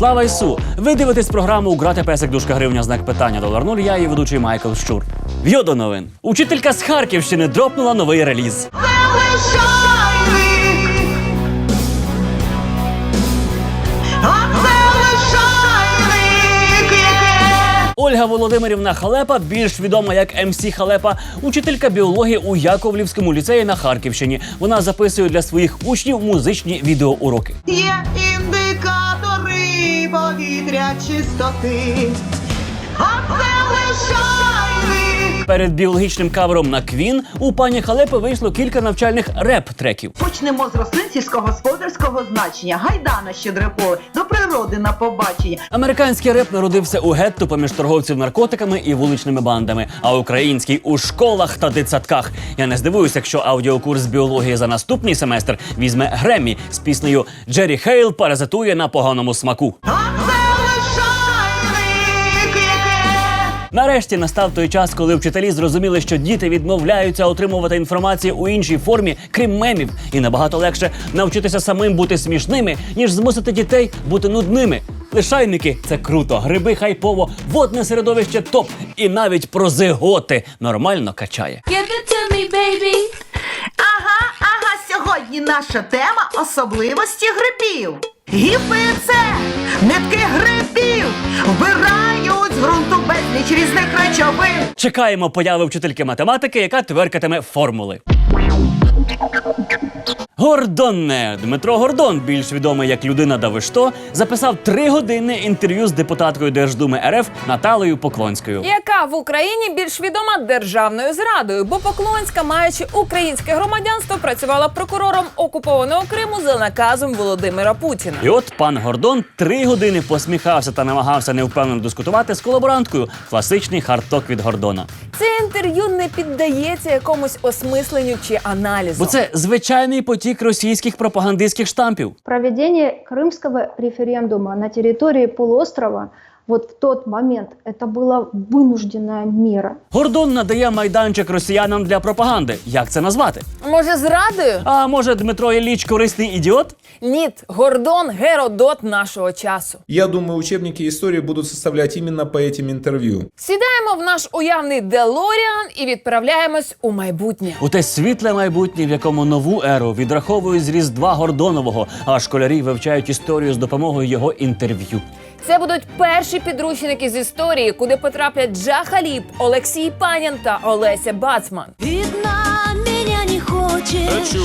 Слава Ісу! Ви дивитесь програму Грати песик дужка гривня знак питання долар нуль. Я її ведучий Майкл Щур. В'йо до новин. Учителька з Харківщини дропнула новий реліз. Ольга Володимирівна Халепа, більш відома як МС Халепа, учителька біології у Яковлівському ліцеї на Харківщині. Вона записує для своїх учнів музичні відеоуроки. є індикатори повітря чистоти, а це лишайник. Перед біологічним кавером на Квін у пані Халепи вийшло кілька навчальних реп-треків. Почнемо з рослин сільськогосподарського значення. Гайдана щедреполе, до природи на побачення. Американський реп народився у гетто поміж торговців наркотиками і вуличними бандами, а український у школах та дитсадках. Я не здивуюся, якщо аудіокурс біології за наступний семестр візьме Греммі з піснею Джері Хейл паразитує на поганому смаку. Нарешті настав той час, коли вчителі зрозуміли, що діти відмовляються отримувати інформацію у іншій формі, крім мемів, і набагато легше навчитися самим бути смішними, ніж змусити дітей бути нудними. Лишайники це круто, гриби хайпово, водне середовище топ, і навіть про зиготи нормально качає. Give it to me, baby. Ага, ага, сьогодні наша тема особливості грибів. Гіфи це нитки грибів вбирають ґрунту безліч різних речовин. Чекаємо появи вчительки математики, яка тверкатиме формули. Гордонне Дмитро Гордон, більш відомий як людина Давишто, записав тригодинне інтерв'ю з депутаткою Держдуми РФ Наталею Поклонською. яка в Україні більш відома державною зрадою, бо Поклонська, маючи українське громадянство, працювала прокурором окупованого Криму за наказом Володимира Путіна. І от пан Гордон три години посміхався та намагався невпевнено дискутувати з колаборанткою. Класичний хардток від Гордона. Це інтерв'ю не піддається якомусь осмисленню чи аналізу. Бо це звичайний потік російських пропагандистських штампів. Проведення кримського референдума на території полуострова вот в тот момент это была вынужденная мера. Гордон надає майданчик росіянам для пропаганди. Як це назвати? Може, зрадою? А може Дмитро Ілліч корисний ідіот? Ніт, Гордон Геродот нашого часу. Я думаю, учебники истории будут составлять именно по этим интервью. Сідаємо в наш уявний Делоріан і відправляємось у майбутнє. У те світле майбутнє, в якому нову еру відраховують з Різдва Гордонового, а школярі вивчають історію з допомогою його інтерв'ю. Це будуть перші підручники з історії, куди потраплять Джа Халіб, Олексій Панін та Олеся Бацман. Видно, меня не хочешь.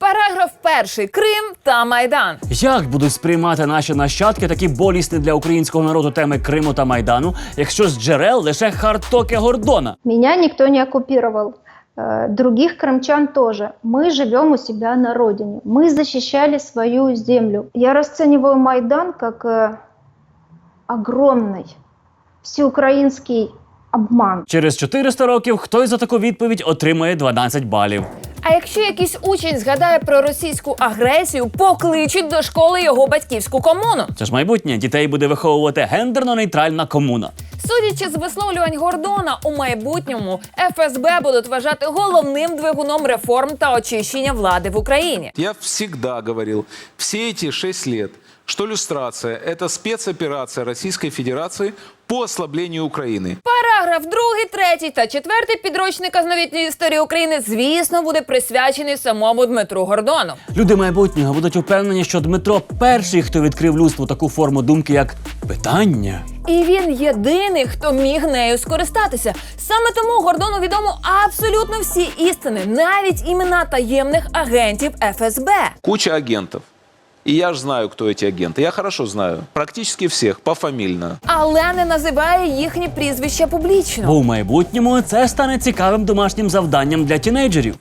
Параграф перший Крим та Майдан. Як будуть сприймати наші нащадки такі болісні для українського народу теми Криму та Майдану, якщо з джерел лише хардтоки Гордона? Меня никто не оккупировал. э, Других крымчан тоже. Мы живем у себя на родине. Мы защищали свою землю. Я расцениваю Майдан как э, огромный всеукраинский обман. Через 400 років хтось за таку відповідь отримує 12 балів. А якщо якийсь учень згадає про російську агресію, покличуть до школи його батьківську комуну. Це ж майбутнє дітей буде виховувати гендерно-нейтральна комуна. Судячи з висловлювань Гордона, у майбутньому ФСБ будуть вважати головним двигуном реформ та очищення влади в Україні. Я всегда говорил, все эти шесть лет, что люстрация – это спецоперация Российской Федерации по ослаблению Украины. Параграф 2, 3 та 4 підручника з новітньої історії України, звісно, буде присвячений самому Дмитру Гордону. Люди майбутнього будуть упевнені, що Дмитро перший, хто відкрив людству таку форму думки, як питання. І він єдиний, хто міг нею скористатися. Саме тому Гордону відомо абсолютно всі істини, навіть імена таємних агентів ФСБ. Куча агентов. И я же знаю, кто эти агенты. Я хорошо знаю. Практически всех, пофамильно. Але не називає їхні прізвища публічно. Бо в майбутньому це стане цікавим домашнім завданням для тінейджерів.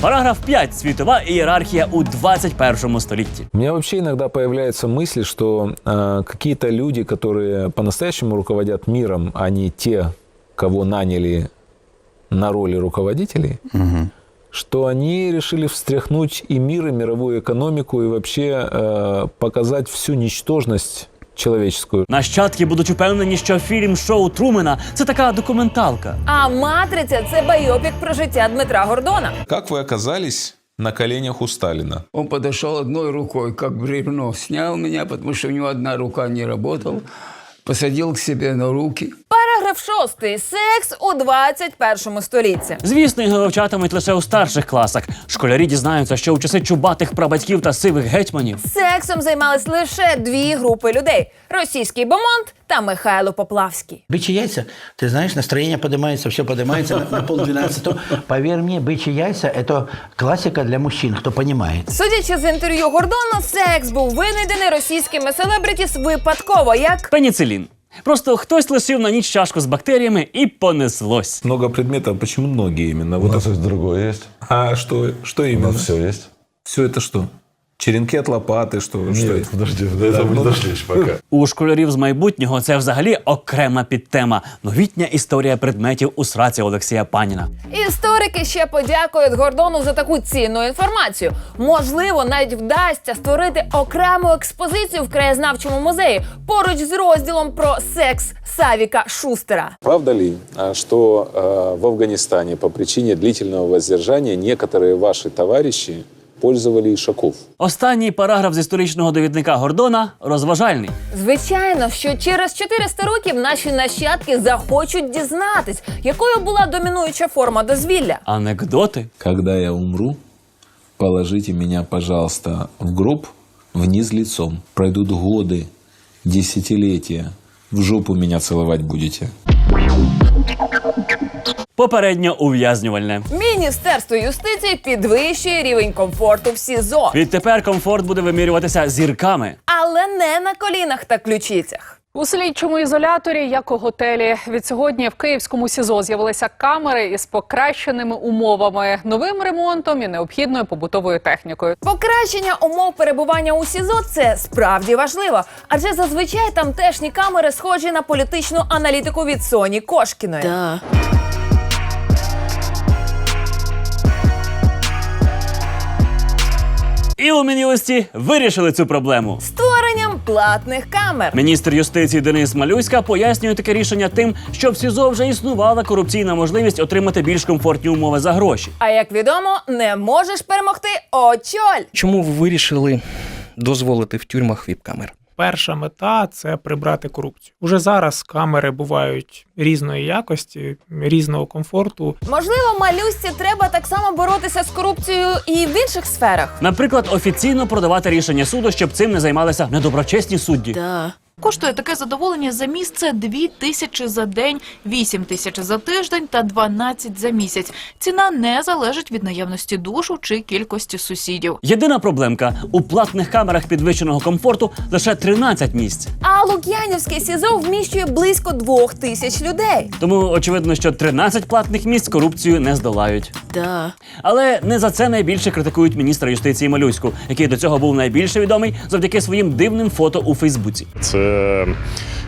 Параграф 5. Світова ієрархія у 21 столітті. У меня вообще иногда появляются мысли, что э, какие-то люди, которые по-настоящему руководят миром, а не те, кого наняли на роли руководителей, что они решили встряхнуть и мир, и мировую экономику, и вообще э, показать всю ничтожность человеческую. Нащадки будуть упевнені, що фільм шоу Трумена це така документалка. А матриця це байопік про життя Дмитра Гордона. Как вы оказались на коленях у Сталина? Он подошел одной рукой, как бревно, снял меня, потому что у него одна рука не работала, посадил к себе на руки. Параграф 6. Секс у 21 столітті. Звісно, його вивчатимуть лише у старших класах. Школярі дізнаються, що у часи чубатих прабатьків та сивих гетьманів Сексом займались лише дві групи людей: російський бомонд та Михайло Поплавський. Бычьи яйца, ты знаешь, настроение поднимается, все поднимается на, на полдвенадцатого. Поверь мне, бычьи яйца – это классика для мужчин, кто понимает. Судячи з інтерв'ю Гордона, секс був винайдений російськими селебритіс випадково, як пеніцилін. Просто хтось лишив на ніч чашку з бактеріями і понеслось. Много предметов, почему ноги именно? У нас есть другое есть. А что, что У именно? нас все есть. Все это что? Черенки от лопаты, что? что Нет, это? подожди, до этого мы не дошли еще пока. У школярів з майбутнього це взагалі окрема підтема. Новітня історія предметів у сраці Олексія Паніна. історики ще подякують Гордону за таку цінну інформацію. Можливо, навіть вдасться створити окрему експозицію в краєзнавчому музеї поруч з розділом про секс Савіка Шустера. Правда ли, а, что э, в Афганистане по причине длительного воздержания некоторые ваши товарищи пользовали Ишаков? Останній параграф з історичного довідника Гордона розважальний. Звичайно, що через 400 років наші нащадки захочуть дізнатись, якою була домінуюча форма дозвілля. Анекдоти. Когда я умру, положите меня, пожалуйста, в гроб вниз лицом. Пройдут годы, десятилетия. В жопу меня целовать будете. Попередньо ув'язнювальне. Міністерство юстиції підвищує рівень комфорту в СІЗО, Відтепер комфорт буде вимірюватися зірками. але не на колінах та ключицях. У слідчому ізоляторі, як у готелі, від сьогодні в київському СІЗО з'явилися камери із покращеними умовами, новим ремонтом і необхідною побутовою технікою. Покращення умов перебування у СІЗО це справді важливо, адже зазвичай тамтешні камери схожі на політичну аналітику від Соні Кошкіної. І Мін'юсті вирішили цю проблему. Створенням платних камер. Міністр юстиції Денис Малюська пояснює таке рішення тим, що в СІЗО вже існувала корупційна можливість отримати більш комфортні умови за гроші. А як відомо, не можеш перемогти очоль. Чому ви вирішили дозволити в тюрмах віп-камер? Перша мета це прибрати корупцію. Уже зараз камери бувають різної якості, різного комфорту. Можливо, малюсці треба так само боротися з корупцією і в інших сферах. Наприклад, офіційно продавати рішення суду, щоб цим не займалися недоброчесні судді. Коштує таке задоволення за місце 2 тисячі за день, 8 тисяч за тиждень та 12 за місяць. Ціна не залежить від наявності душу чи кількості сусідів. Єдина проблемка у платних камерах підвищеного комфорту лише 13 місць. А Лук'янівське СІЗО вміщує близько двох тисяч людей. Тому очевидно, що 13 платних місць корупцію не здолають. Да. Але не за це найбільше критикують міністра юстиції Малюську, який до цього був найбільше відомий завдяки своїм дивним фото у Фейсбуці. Це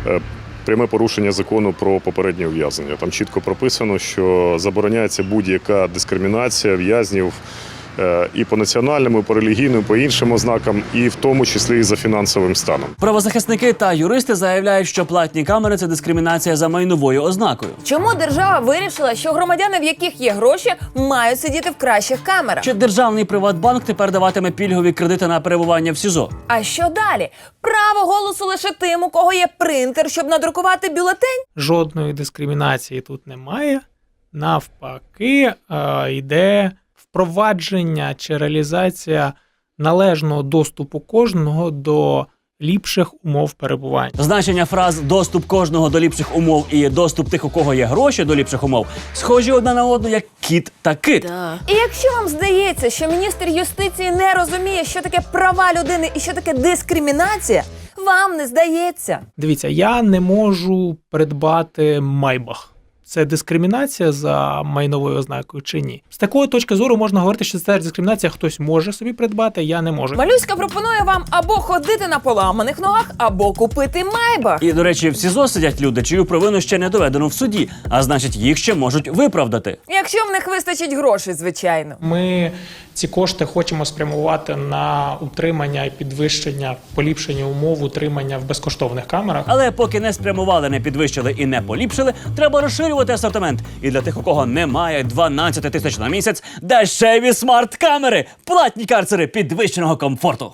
е, пряме порушення закону про попереднє ув'язнення. Там чітко прописано, що забороняється будь-яка дискримінація в'язнів і по національному, і по релігійному, і по іншим ознакам, і в тому числі і за фінансовим станом. Правозахисники та юристи заявляють, що платні камери це дискримінація за майновою ознакою. Чому держава вирішила, що громадяни, в яких є гроші, мають сидіти в кращих камерах? Чи державний Приватбанк тепер даватиме пільгові кредити на перебування в СІЗО? А що далі? Право голосу лише тим, у кого є принтер, щоб надрукувати бюлетень? Жодної дискримінації тут немає. Навпаки, е, йде впровадження чи реалізація належного доступу кожного до ліпших умов перебування. Значення фраз доступ кожного до ліпших умов і доступ тих, у кого є гроші до ліпших умов, схожі одна на одну, як кіт та кит. І якщо вам здається, що міністр юстиції не розуміє, що таке права людини і що таке дискримінація, вам не здається. Дивіться, я не можу придбати майбах. Це дискримінація за майновою ознакою чи ні? З такої точки зору можна говорити, що це дискримінація. Хтось може собі придбати, я не можу. Малюська пропонує вам або ходити на поламаних ногах, або купити майбах. І, до речі, в СІЗО сидять люди, чию провину ще не доведено в суді, а значить, їх ще можуть виправдати. Якщо в них вистачить грошей, звичайно. Ми ці кошти хочемо спрямувати на утримання і підвищення, поліпшення умов утримання в безкоштовних камерах. Але поки не спрямували, не підвищили і не поліпшили, треба розширювати асортимент. І для тих, у кого немає 12 тисяч на місяць, дешеві смарт-камери, платні карцери підвищеного комфорту.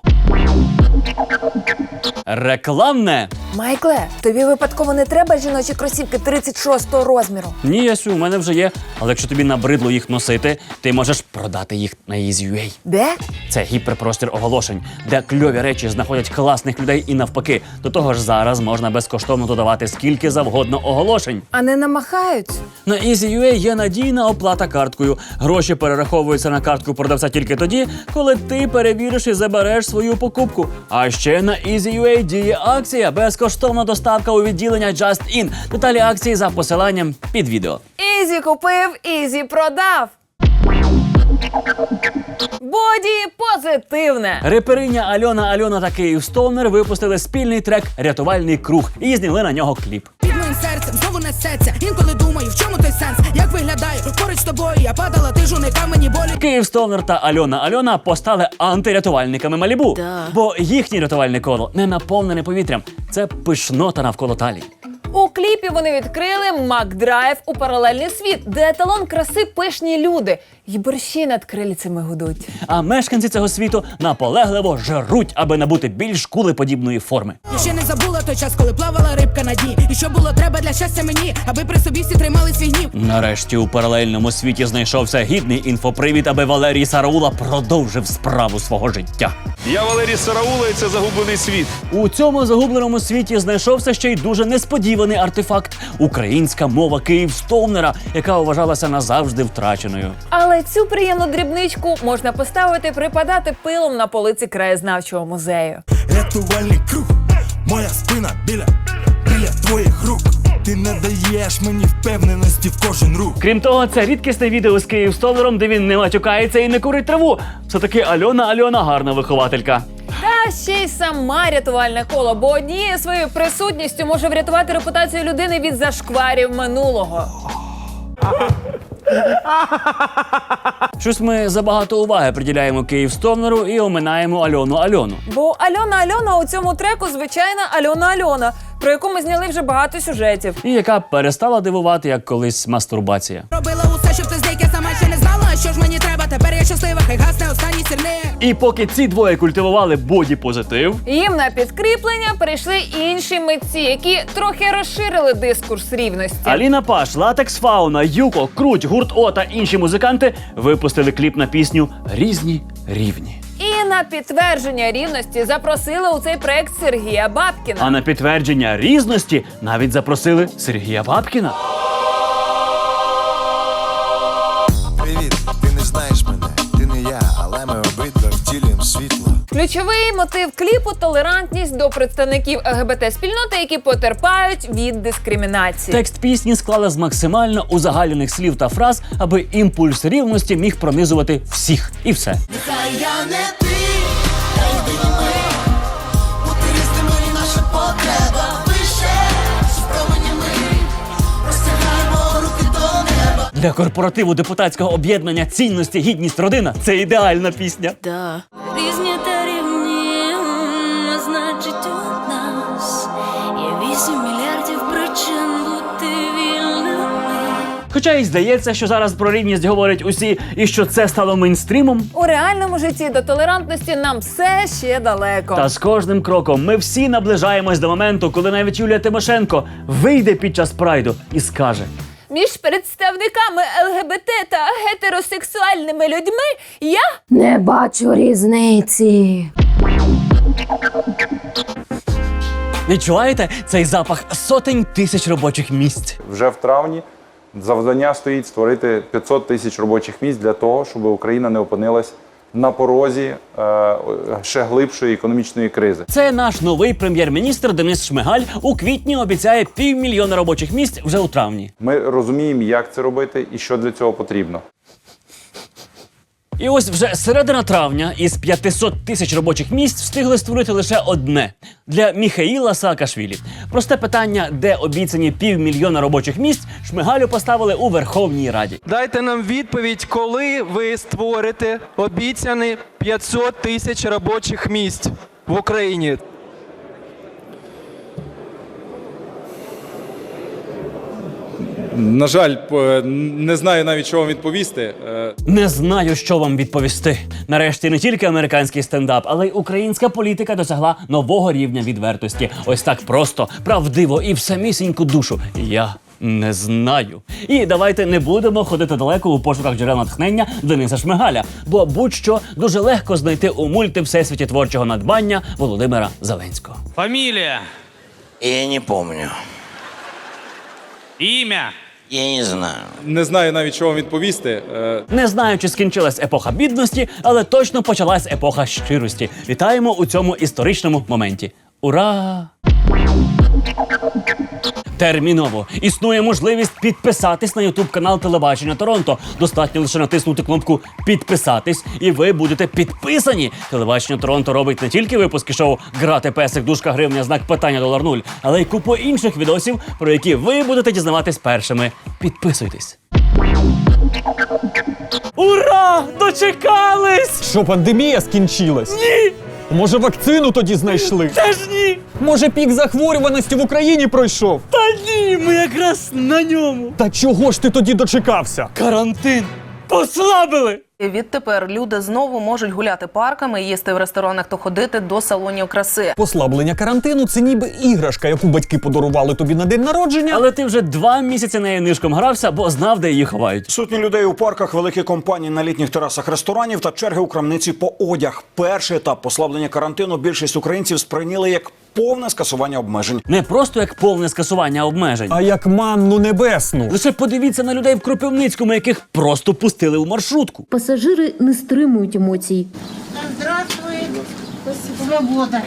Рекламне. Майкле, тобі випадково не треба жіночі кросівки 36-го розміру. Ні, Ясю, у мене вже є. Але якщо тобі набридло їх носити, ти можеш продати їх на Easy.ua. Де? Це гіперпростір оголошень, де кльові речі знаходять класних людей і навпаки. До того ж, зараз можна безкоштовно додавати скільки завгодно оголошень. А не намахають? На Easy.ua є надійна оплата карткою. Гроші перераховуються на картку продавця тільки тоді, коли ти перевіриш і забереш свою покупку. А ще на Easy.ua діє акція безкоштовна доставка у відділення Just In. Деталі акції за посиланням під відео. Ізі купив, ізі продав. Боді позитивне. Репериня Альона Альона та Київ Стоунер випустили спільний трек Рятувальний круг і зняли на нього кліп. Моїм серцем знову несеться. Інколи думаю, в чому той сенс? Як виглядаю поруч з тобою? Я падала, ти ж уника мені болі. Київ Стоунер та Альона Альона постали антирятувальниками Малібу, бо їхнє рятувальне коло не наповнене повітрям. Це пишнота навколо талії. У кліпі вони відкрили Макдрайв у паралельний світ, де еталон краси пишні люди. І борщі над крильцями гудуть. А мешканці цього світу наполегливо жруть, аби набути більш кулеподібної форми. Я ще не забула той час, коли плавала рибка на дні. І що було треба для щастя мені, аби при собі всі тримали свій гнів. Нарешті у паралельному світі знайшовся гідний інфопривід, аби Валерій Сараула продовжив справу свого життя. Я Валерій Сараула, і це загублений світ. У цьому загубленому світі знайшовся ще й дуже несподіваний артефакт українська мова Київ Стоунера, яка вважалася назавжди втраченою. Але цю приємну дрібничку можна поставити припадати пилом на полиці краєзнавчого музею. Рятувальний круг, моя спина біля, біля твоїх рук. Ти не даєш мені впевненості в кожен рух. Крім того, це рідкісне відео з Київ Стоунером, де він не матюкається і не курить траву. Все таки Альона Альона гарна вихователька. Ще й сама рятувальне коло, бо однією своєю присутністю може врятувати репутацію людини від зашкварів минулого. Щось ми забагато уваги приділяємо Київ Стоунеру і оминаємо Альону Альону. Бо Альона Альона у цьому треку звичайна Альона Альона, про яку ми зняли вже багато сюжетів. І яка перестала дивувати як колись мастурбація. Робила усе, щоб ти зник, я сама ще знала, що ж мені треба. Тепер я щаслива, хай гасне останній сірник. І поки ці двоє культивували боді позитив, Їм на підкріплення прийшли інші митці, які трохи розширили дискурс рівності. Аліна Паш, Латекс Фауна, Юко, Круть, Гурт О та інші музиканти випустили кліп на пісню Різні рівні. І на підтвердження рівності запросили у цей проект Сергія Бабкіна. А на підтвердження різності навіть запросили Сергія Бабкіна. Світло. Ключовий мотив кліпу толерантність до представників ЛГБТ спільноти, які потерпають від дискримінації. Текст пісні склали з максимально узагальнених слів та фраз, аби імпульс рівності міг пронизувати всіх і все. Нехай я не ти, Для корпоративу депутатського об'єднання цінності, гідність, родина це ідеальна пісня. Різні та рівні, значить у нас є вісім мільярдів причин бути вільними. Хоча й здається, що зараз про рівність говорять усі, і що це стало мейнстрімом. У реальному житті до толерантності нам все ще далеко. Та з кожним кроком ми всі наближаємось до моменту, коли навіть Юлія Тимошенко вийде під час прайду і скаже: Між представниками ЛГБТ та гетеросексуальними людьми я Не бачу різниці. відчуваєте цей запах сотень тисяч робочих місць. Вже в травні завдання стоїть створити 500 тисяч робочих місць для того, щоб Україна не опинилась на порозі е, ще глибшої економічної кризи. Це наш новий прем'єр-міністр Денис Шмигаль у квітні обіцяє півмільйона робочих місць вже у травні. Ми розуміємо, як це робити і що для цього потрібно. І ось вже середина травня із 500 тисяч робочих місць встигли створити лише одне для Міхаїла Саакашвілі. Просте питання, де обіцяні півмільйона робочих місць, Шмигалю поставили у Верховній Раді. Дайте нам відповідь, коли ви створите обіцяні 500 тисяч робочих місць в Україні. На жаль, не знаю навіть, що вам відповісти. Е, Не знаю, що вам відповісти. Нарешті не тільки американський стендап, але й українська політика досягла нового рівня відвертості. Ось так просто, правдиво і в самісіньку душу. Я не знаю. І давайте не будемо ходити далеко у пошуках джерел натхнення Дениса Шмигаля, бо будь-що дуже легко знайти у мульти всесвіті творчого надбання Володимира Зеленського. Фамилия? Я не помню. Имя? Я не знаю. Не знаю навіть, що вам відповісти. Е, Не знаю, чи скінчилась епоха бідності, але точно почалась епоха щирості. Вітаємо у цьому історичному моменті. Ура! Терміново існує можливість підписатись на Ютуб канал Телебачення Торонто. Достатньо лише натиснути кнопку Підписатись, і ви будете підписані. Телебачення Торонто робить не тільки випуски шоу Грати песик, дужка гривня, знак питання долар нуль, але й купу інших відосів, про які ви будете дізнаватись першими. Підписуйтесь. Ура! Дочекались! Що пандемія скінчилась? Ні! Може, вакцину тоді знайшли? Теж ні! Може, пік захворюваності в Україні пройшов? Та ні, ми якраз на ньому. Та чого ж ти тоді дочекався? Карантин послабили! Відтепер люди знову можуть гуляти парками, їсти в ресторанах та ходити до салонів краси. Послаблення карантину це ніби іграшка, яку батьки подарували тобі на день народження. Але ти вже два місяці нею нишком грався, бо знав, де її ховають. Сотні людей у парках, великі компанії на літніх терасах ресторанів та черги у крамниці по одяг. Перший етап послаблення карантину більшість українців сприйняли як повне скасування обмежень. Не просто як повне скасування обмежень, а як манну небесну. Лише подивіться на людей в Кропивницькому, яких просто пустили у маршрутку. Пасажири не стримують емоцій. Здравствуй. Свобода.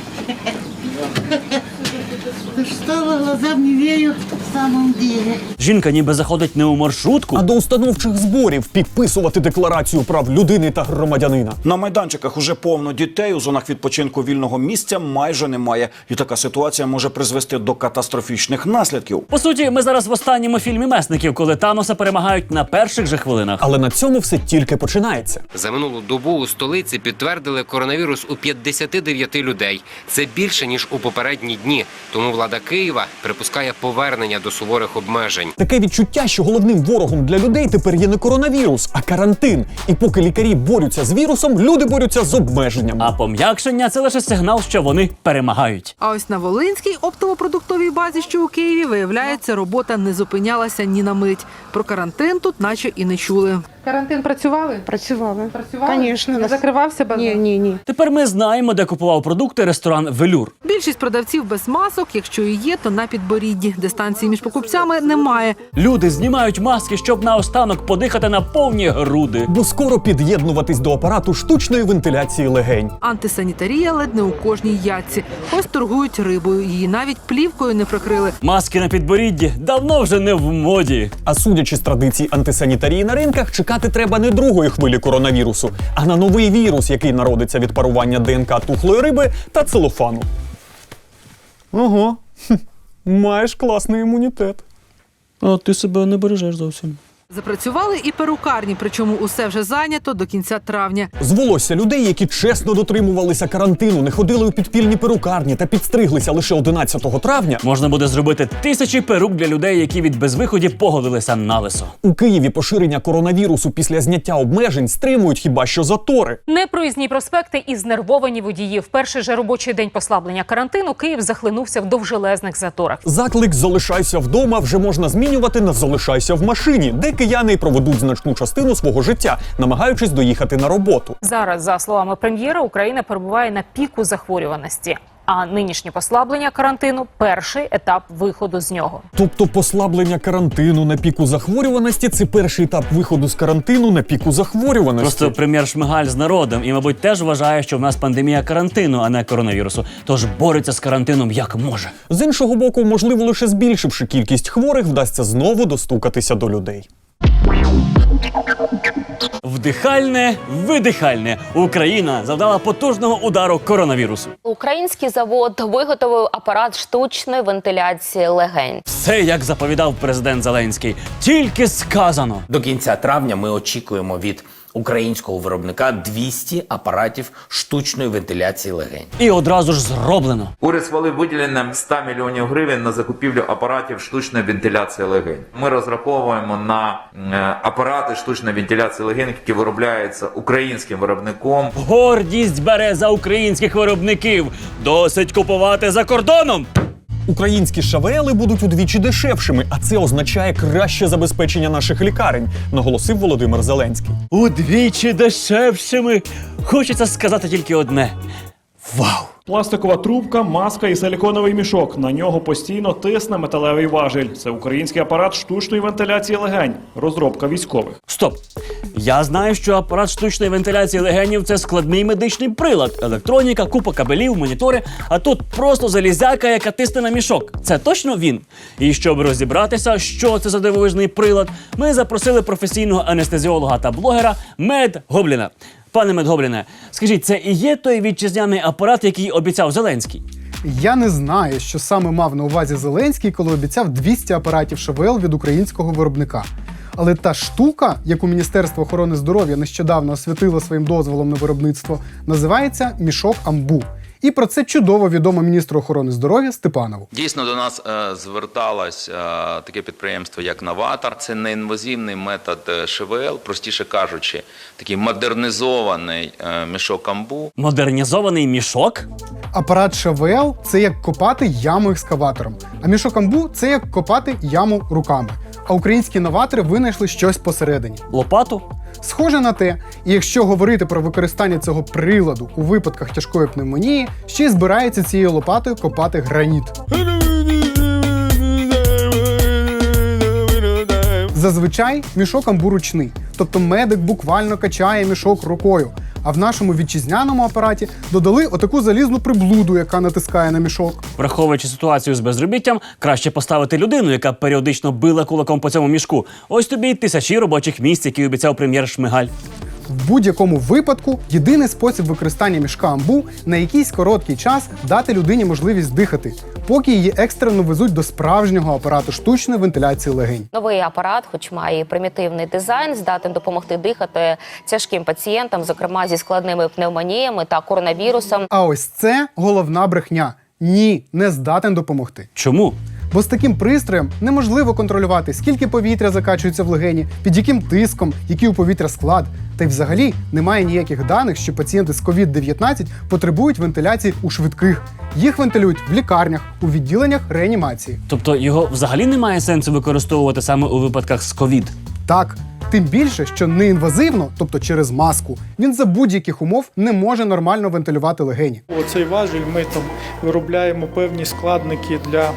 Что вы глазам не верю в самом деле. Жінка ніби заходить не у маршрутку, а до установчих зборів підписувати декларацію прав людини та громадянина. На майданчиках уже повно дітей у зонах відпочинку вільного місця майже немає, і така ситуація може призвести до катастрофічних наслідків. По суті, ми зараз в останньому фільмі месників, коли Таноса перемагають на перших же хвилинах. Але на цьому все тільки починається. За минулу добу у столиці підтвердили коронавірус у 59 людей. Це більше ніж у попередні дні. Тому влада Києва припускає повернення до суворих обмежень. Таке відчуття, що головним ворогом для людей тепер є не коронавірус, а карантин. І поки лікарі борються з вірусом, люди борються з обмеженнями. А пом'якшення це лише сигнал, що вони перемагають. А ось на Волинській оптово-продуктовій базі, що у Києві, виявляється, робота не зупинялася ні на мить. Про карантин тут наче і не чули. Карантин працювали? Працювали. Працювали? Конечно. Не закривався базар? Ні, ні, ні. Тепер ми знаємо, де купував продукти ресторан Велюр. Більшість продавців без масок, якщо і є, то на підборідді. Дистанції між покупцями немає. Люди знімають маски, щоб наостанок подихати на повні груди. Бо скоро під'єднуватись до апарату штучної вентиляції легень. Антисанітарія ледь не у кожній ятці. Ось торгують рибою. Її навіть плівкою не прикрили. Маски на підборідді давно вже не в моді. А судячи з традицій антисанітарії на ринках, чекати треба не другої хвилі коронавірусу, а на новий вірус, який народиться від парування ДНК тухлої риби та целофану. Ого, маєш класний імунітет. А ти себе не бережеш зовсім. Запрацювали і перукарні, причому усе вже зайнято до кінця травня. З волосся людей, які чесно дотримувалися карантину, не ходили у підпільні перукарні та підстриглися лише 11 травня. Можна буде зробити тисячі перук для людей, які від безвиходів поголилися на лисо. У Києві поширення коронавірусу після зняття обмежень стримують хіба що затори. Непроїзні проспекти і знервовані водії. В перший же робочий день послаблення карантину Київ захлинувся в довжелезних заторах. Заклик Залишайся вдома вже можна змінювати на залишайся в машині, де кияни проведуть значну частину свого життя, намагаючись доїхати на роботу. Зараз, за словами прем'єра, Україна перебуває на піку захворюваності. А нинішнє послаблення карантину перший етап виходу з нього. Тобто послаблення карантину на піку захворюваності це перший етап виходу з карантину на піку захворюваності. Просто прем'єр Шмигаль з народом і, мабуть, теж вважає, що в нас пандемія карантину, а не коронавірусу. Тож бореться з карантином як може. З іншого боку, можливо, лише збільшивши кількість хворих, вдасться знову достукатися до людей. Вдихальне, видихальне. Україна завдала потужного удару коронавірусу. Український завод виготовив апарат штучної вентиляції легень. Все як заповідав президент Зеленський. Тільки сказано. До кінця травня ми очікуємо від українського виробника 200 апаратів штучної вентиляції легень. І одразу ж зроблено. Уряд схвалив виділення 100 мільйонів гривень на закупівлю апаратів штучної вентиляції легень. Ми розраховуємо на е, апарати штучної вентиляції легень, які виробляються українським виробником. Гордість бере за українських виробників. Досить купувати за кордоном. Українські шавели будуть удвічі дешевшими, а це означає краще забезпечення наших лікарень, наголосив Володимир Зеленський. Удвічі дешевшими. Хочеться сказати тільки одне: вау! Пластикова трубка, маска і силіконовий мішок. На нього постійно тисне металевий важіль. Це український апарат штучної вентиляції легень. Розробка військових. Стоп! Я знаю, що апарат штучної вентиляції легенів це складний медичний прилад, електроніка, купа кабелів, монітори. А тут просто залізяка, яка тисне на мішок. Це точно він. І щоб розібратися, що це за дивовижний прилад, ми запросили професійного анестезіолога та блогера Мед Гобліна. Пане Медгобліне, скажіть, це і є той вітчизняний апарат, який обіцяв Зеленський? Я не знаю, що саме мав на увазі Зеленський, коли обіцяв 200 апаратів ШВЛ від українського виробника. Але та штука, яку Міністерство охорони здоров'я нещодавно освятило своїм дозволом на виробництво, називається мішок амбу. І про це чудово відомо міністру охорони здоров'я Степанову. Дійсно, до нас е, зверталось е, таке підприємство, як Новатор. Це неінвазивний метод е, ШВЛ, простіше кажучи, такий модернізований е, мішок амбу. Модернізований мішок? Апарат ШВЛ це як копати яму екскаватором, а мішок амбу це як копати яму руками. А українські новатори винайшли щось посередині. Лопату? Схоже на те, і якщо говорити про використання цього приладу у випадках тяжкої пневмонії, ще й збирається цією лопатою копати граніт. Зазвичай мішок амбу ручний, тобто медик буквально качає мішок рукою. А в нашому вітчизняному апараті додали отаку залізну приблуду, яка натискає на мішок. Враховуючи ситуацію з безробіттям, краще поставити людину, яка періодично била кулаком по цьому мішку. Ось тобі й тисячі робочих місць, які обіцяв прем'єр Шмигаль. В будь-якому випадку єдиний спосіб використання мішка амбу на якийсь короткий час дати людині можливість дихати, поки її екстрено везуть до справжнього апарату штучної вентиляції легень. Новий апарат, хоч має і примітивний дизайн, здатен допомогти дихати тяжким пацієнтам, зокрема зі складними пневмоніями та коронавірусом. А ось це головна брехня. Ні, не здатен допомогти. Чому? Бо з таким пристроєм неможливо контролювати, скільки повітря закачується в легені, під яким тиском, який у повітря склад. Та й взагалі немає ніяких даних, що пацієнти з COVID-19 потребують вентиляції у швидких. Їх вентилюють в лікарнях, у відділеннях реанімації. Тобто його взагалі немає сенсу використовувати саме у випадках з ковід. Так, тим більше, що неінвазивно, тобто через маску, він за будь-яких умов не може нормально вентилювати легені. Оцей важіль ми там виробляємо певні складники для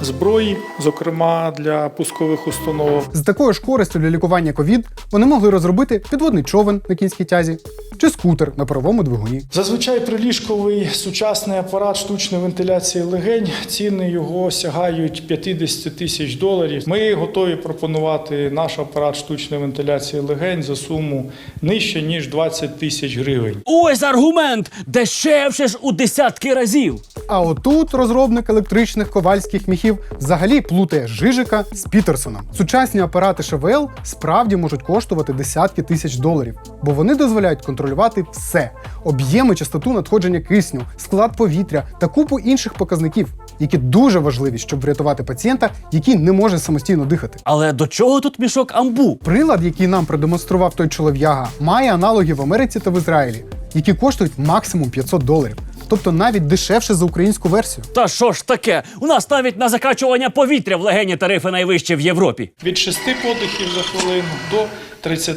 зброї, зокрема для пускових установок. З такою ж користю для лікування ковід вони могли розробити підводний човен на кінській тязі чи скутер на паровому двигуні. Зазвичай приліжковий сучасний апарат штучної вентиляції легень. Ціни його сягають 50 тисяч доларів. Ми готові пропонувати наш апарат штучної вентиляції легень за суму нижче ніж 20 тисяч гривень. Ось аргумент! Дешевше ж у десятки разів. А отут розробник електричних ковальських міхів взагалі плутає Жижика з Пітерсоном. Сучасні апарати ШВЛ справді можуть коштувати десятки тисяч доларів, бо вони дозволяють контролювати все: об'єми, частоту надходження кисню, склад повітря та купу інших показників, які дуже важливі, щоб врятувати пацієнта, який не може самостійно дихати. Але до чого тут мішок амбу? Прилад, який нам продемонстрував той чолов'яга, має аналоги в Америці та в Ізраїлі, які коштують максимум 500 доларів. Тобто навіть дешевше за українську версію. Та що ж таке? У нас навіть на закачування повітря в легені тарифи найвищі в Європі. Від шести подихів за хвилину до 30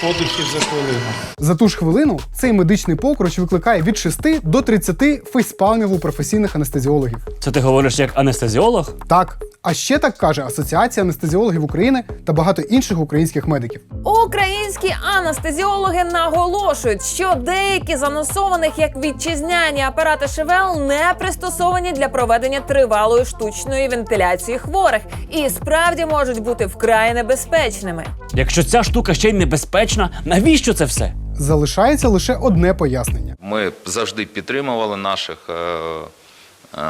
подихів за хвилину. За ту ж хвилину цей медичний покруч викликає від 6 до 30 фейспалмів у професійних анестезіологів. Це ти говориш як анестезіолог? Так. А ще так каже Асоціація анестезіологів України та багато інших українських медиків. Українські анестезіологи наголошують, що деякі з анонсованих як вітчизняні апарати ШВЛ не пристосовані для проведення тривалої штучної вентиляції хворих і справді можуть бути вкрай небезпечними. Якщо ця штука штука ще й небезпечна. Навіщо це все? Залишається лише одне пояснення. Ми завжди підтримували наших, е, е,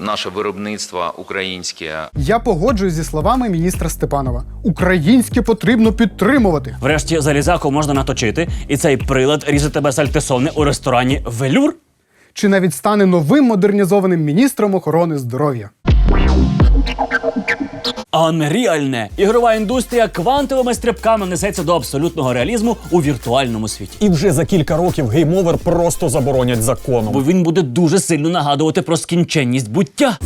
наше виробництво українське. Я погоджуюсь зі словами міністра Степанова. Українське потрібно підтримувати. Врешті залізаку можна наточити, і цей прилад ріже тебе сальтисони у ресторані Велюр. Чи навіть стане новим модернізованим міністром охорони здоров'я. А нереальне ігрова індустрія квантовими стрибками несеться до абсолютного реалізму у віртуальному світі. І вже за кілька років гейм-овер просто заборонять законом. Бо він буде дуже сильно нагадувати про скінченність буття.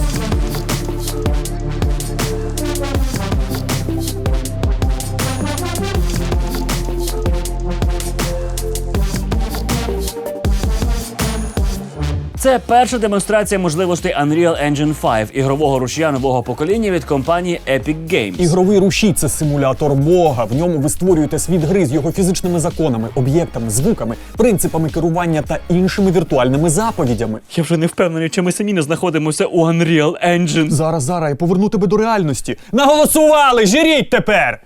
Це перша демонстрація можливостей Unreal Engine 5, ігрового рушія нового покоління від компанії Epic Games. Ігровий рушій це симулятор Бога. В ньому ви створюєте світ гри з його фізичними законами, об'єктами, звуками, принципами керування та іншими віртуальними заповідями. Я вже не впевнений, чи ми самі не знаходимося у Unreal Engine. Зараз, зараз я поверну тебе до реальності. Наголосували! Жиріть тепер!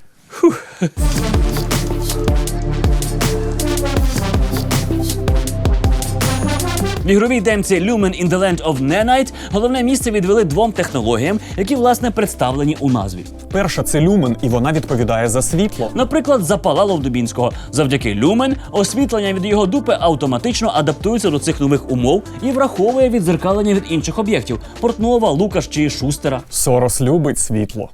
В ігровій демці Lumen in the Land of Nanite головне місце відвели двом технологіям, які власне представлені у назві. Перша це люмен, і вона відповідає за світло. Наприклад, запалало в Дубінського. Завдяки люмен освітлення від його дупи автоматично адаптується до цих нових умов і враховує відзеркалення від інших об'єктів Портнова, Лукаш чи Шустера. Сорос любить світло.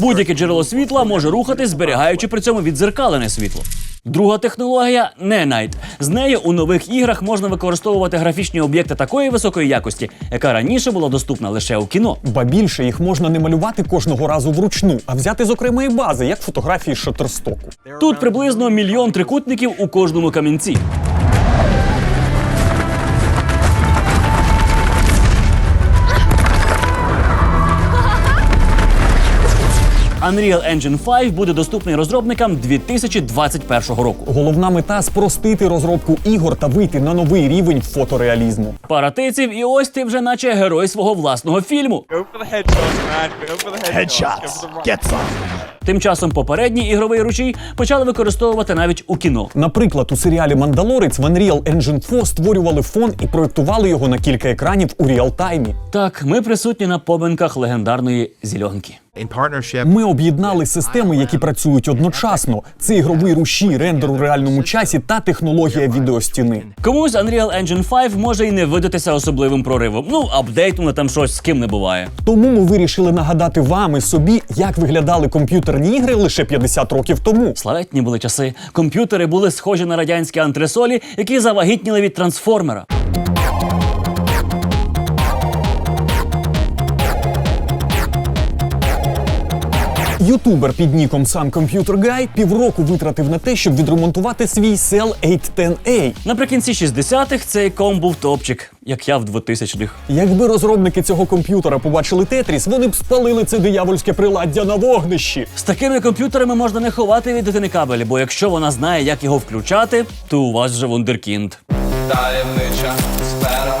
Будь-яке джерело світла може рухатись, зберігаючи при цьому відзеркалене світло. Друга технологія Nanite. З нею у нових іграх можна використовувати графічні об'єкти такої високої якості, яка раніше була доступна лише у кіно. Ба більше їх можна не малювати кожного разу вручну, а взяти з окремої бази, як фотографії з Шаттерстоку. Тут приблизно мільйон трикутників у кожному камінці. Unreal Engine 5 буде доступний розробникам 2021 року. Головна мета спростити розробку ігор та вийти на новий рівень фотореалізму. Паратиців, і ось ти вже наче герой свого власного фільму. Тим часом попередній ігровий ручій почали використовувати навіть у кіно. Наприклад, у серіалі Мандалорець в Unreal Engine 4 створювали фон і проєктували його на кілька екранів у реалтаймі. Так, ми присутні на поминках легендарної зільонки. Ми об'єднали системи, які працюють одночасно. Це ігровий рушій, рендер у реальному часі та технологія відеостіни. Комусь Unreal Engine 5 може і не видатися особливим проривом. Ну, апдейтнули там щось з ким не буває. Тому ми вирішили нагадати вам і собі, як виглядали комп'ютерні ігри лише 50 років тому. Славетні були часи. Комп'ютери були схожі на радянські антресолі, які завагітніли від трансформера. Ютубер під ніком сам Computer Guy півроку витратив на те, щоб відремонтувати свій Cell 810A. Наприкінці 60-х цей ком був топчик, як я в 2000-х. Якби розробники цього комп'ютера побачили Тетріс, вони б спалили це диявольське приладдя на вогнищі. З такими комп'ютерами можна не ховати від дитини кабелі, бо якщо вона знає, як його включати, то у вас вже вундеркінд. Таємнича сфера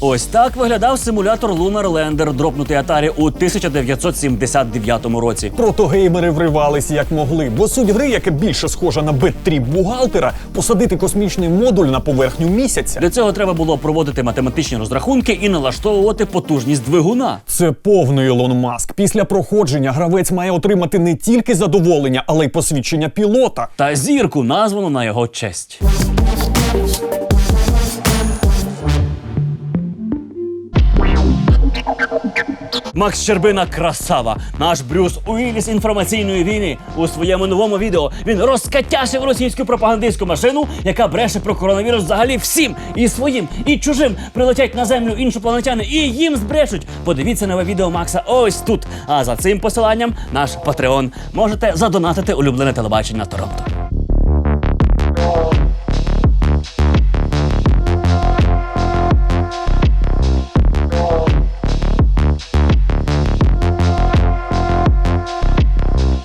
Ось так виглядав симулятор Lunar Lander, дропнутий Atari у 1979 році. Протогеймери вривалися як могли, бо суть гри, яка більше схожа на беттріп бухгалтера, посадити космічний модуль на поверхню місяця. Для цього треба було проводити математичні розрахунки і налаштовувати потужність двигуна. Це повний Ілон Маск. Після проходження гравець має отримати не тільки задоволення, але й посвідчення пілота. Та зірку названо на його честь. Макс Щербина красава. Наш Брюс Уіліс інформаційної війни. У своєму новому відео він розкатяшив російську пропагандистську машину, яка бреше про коронавірус взагалі всім і своїм, і чужим прилетять на землю іншопланетяни, і їм збрешуть. Подивіться нове відео Макса ось тут. А за цим посиланням наш Патреон можете задонатити улюблене телебачення Торонто.